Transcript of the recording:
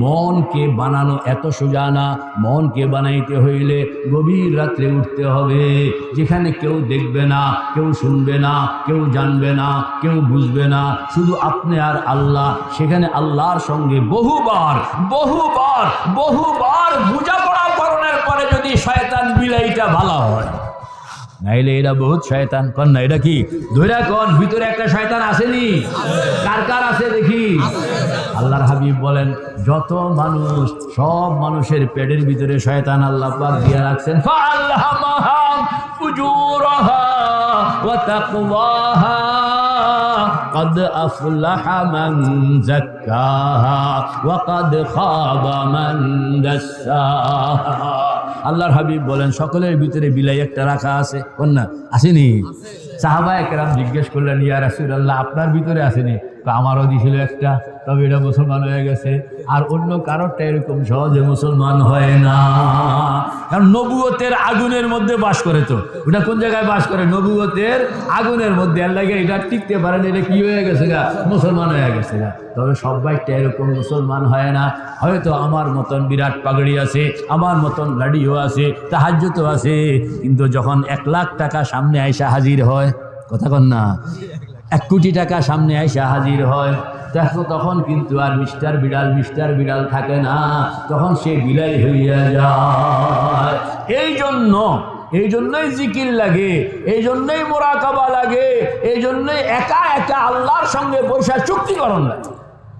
মনকে বানানো এত সোজা না। মনকে বানাইতে হইলে গভীর রাত্রে উঠতে হবে। যেখানে কেউ দেখবে না, কেউ শুনবে না, কেউ জানবে না, কেউ বুঝবে না। শুধু আপনি আর আল্লাহ। সেখানে আল্লাহর সঙ্গে বহুবার বহুবার বহুবার বোঝাপড়া করণের পরে যদি শয়তান বিলাইটা ভালো হয়। নাইলে এটা বহুত শয়তান। কন না এটা কি? ধৈরা কন ভিতরে একটা শয়তান আসেনি। কার কার আল্লাহর হাবিব বলেন যত মানুষ সব মানুষের পেটের ভিতরে শয়তান আল্লাহ পাক দিয়ে রাখছেন ফাআলহামাহাম ফুজুরাহা ওয়া তাকওয়াহা قد أفلح من زكاها وقد خاب من دساها আল্লাহর হাবিব বলেন সকলের ভিতরে বিলাই একটা রাখা আছে কন্যা আসেনি সাহাবা একরাম জিজ্ঞেস করলেন ইয়া রাসূলুল্লাহ আপনার ভিতরে আসেনি তো আমারও দিছিল একটা তবে এটা মুসলমান হয়ে গেছে। আর অন্য কারোরটা এরকম সহজে মুসলমান হয় না। কারণ নবুয়তের আগুনের মধ্যে বাস করে তো। ওটা কোন জায়গায় বাস করে? নবুয়তের আগুনের মধ্যে। আর লাগে এটা টিকতে পারে না, এটা কি হয়ে গেছে গা? মুসলমান হয়ে গেছে গা। তবে সবাইটা এরকম মুসলমান হয় না। হয়তো আমার মতন বিরাট পাগড়ি আছে, আমার মতন লাডিও আছে তাহাজ্যত আছে। কিন্তু যখন এক লাখ টাকা সামনে আইসা হাজির হয়, কথা কন না। এক কোটি টাকা সামনে আইসা হাজির হয়। দেখো তখন কিন্তু আর মিস্টার বিড়াল মিস্টার বিড়াল থাকে না। তখন সে বিলাই হইয়া যায়। এই জন্য, এই জন্যই জিকির লাগে, এই জন্যই মোরাকাবা লাগে, এই জন্যই একা একা আল্লাহর সঙ্গে বৈশা চুক্তিকরণ লাগে।